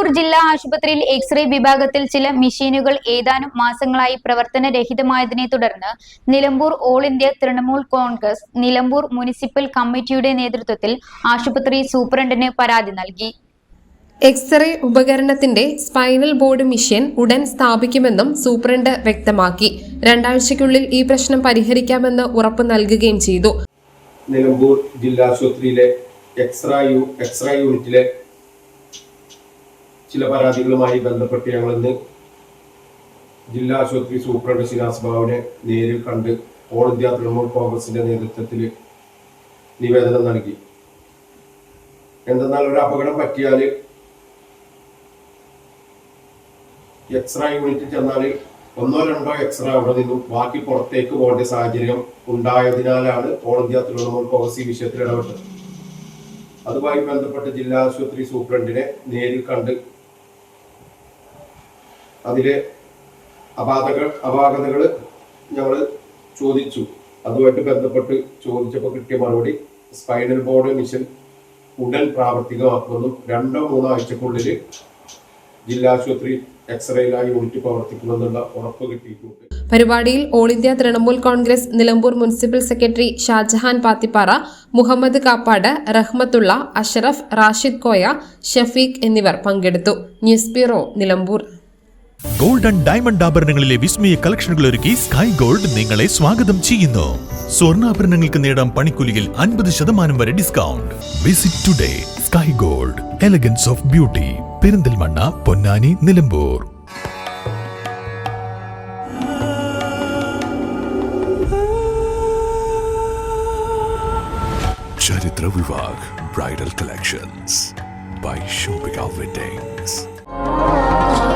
നിലമ്പൂർ ജില്ലാ ആശുപത്രിയിൽ എക്സ്റേ വിഭാഗത്തിൽ ചില മെഷീനുകൾ ഏതാനും മാസങ്ങളായി പ്രവർത്തനരഹിതമായതിനെ തുടർന്ന് Nilambur all India Trinamool Congress Nilambur municipal കമ്മിറ്റിയുടെ നേതൃത്വത്തിൽ ആശുപത്രി സൂപ്രണ്ടിന് പരാതി നൽകി. എക്സ്റേ ഉപകരണത്തിന്റെ സ്പൈനൽ ബോർഡ് മിഷ്യൻ ഉടൻ സ്ഥാപിക്കുമെന്നും സൂപ്രണ്ട് വ്യക്തമാക്കി. രണ്ടാഴ്ചയ്ക്കുള്ളിൽ ഈ പ്രശ്നം പരിഹരിക്കാമെന്ന് ഉറപ്പ് നൽകുകയും ചെയ്തു. നിലമ്പൂർ ജില്ലാ ആശുപത്രിയിലെ എക്സ്റേ യു എക്സ്റേ യൂണിറ്റിലെ ചില പരാതികളുമായി ബന്ധപ്പെട്ട് ഞങ്ങൾ ഇന്ന് ജില്ലാ ആശുപത്രി സൂപ്രണ്ട് ശിനാസ് ബാബുവിനെ നേരിൽ കണ്ട് ഓൾ ഇന്ത്യ തൃണമൂൽ കോൺഗ്രസിന്റെ നേതൃത്വത്തിൽ നിവേദനം നൽകി. എന്തെന്നാൽ ഒരു അപകടം പറ്റിയാൽ എക്സ്റേ യൂണിറ്റ് ചെന്നാൽ ഒന്നോ രണ്ടോ എക്സ്റേ അവിടെ നിന്നും ബാക്കി പുറത്തേക്ക് പോകേണ്ട സാഹചര്യം ഉണ്ടായതിനാലാണ് ഓൾ ഇന്ത്യ തൃണമൂൽ കോൺഗ്രസ് ഈ വിഷയത്തിൽ ഇടപെട്ടത്. അതുമായി ബന്ധപ്പെട്ട് ജില്ലാ ആശുപത്രി സൂപ്രണ്ടിനെ നേരിൽ കണ്ട് അതിലെ അപാതകൾ അപാകതകൾ ഞങ്ങൾ ചോദിച്ചു. അതുമായിട്ട് ബന്ധപ്പെട്ട് ചോദിച്ചപ്പോൾ കിട്ടിയ മറുപടി സ്പൈനൽ ബോർഡ് മിഷൻ ഉടൻ പ്രാവർത്തികമാക്കുമെന്നും രണ്ടോ മൂന്നോ ആഴ്ചക്കുള്ളിൽ ജില്ലാ ആശുപത്രി എക്സ്റേയിലായി യൂണിറ്റ് പ്രവർത്തിക്കുമെന്നുള്ള ഉറപ്പ് കിട്ടിയിട്ടുണ്ട്. പരിപാടിയിൽ all India Trinamool Congress Nilambur municipal secretary Shajahan Pathippara Muhammad Kappad Rahmathulla Ashraf Rashid Koya Shafeeq എന്നിവർ പങ്കെടുത്തു. News bureau Nilambur. Gold and diamond ആഭരണങ്ങളിലെ വിസ്മയ കളക്ഷനുകൾ ഒരുക്കി സ്കൈ ഗോൾഡ് നിങ്ങളെ സ്വാഗതം ചെയ്യുന്നു. സ്വർണാഭരണങ്ങൾക്ക് നേടാം പണിക്കൂലിയിൽ അൻപത് ശതമാനം വരെ discount. Visit today Sky Gold elegance of beauty Perinthalmanna Ponnani Nilambur. ചരിത്ര Vivah bridal collections by Shoppika weddings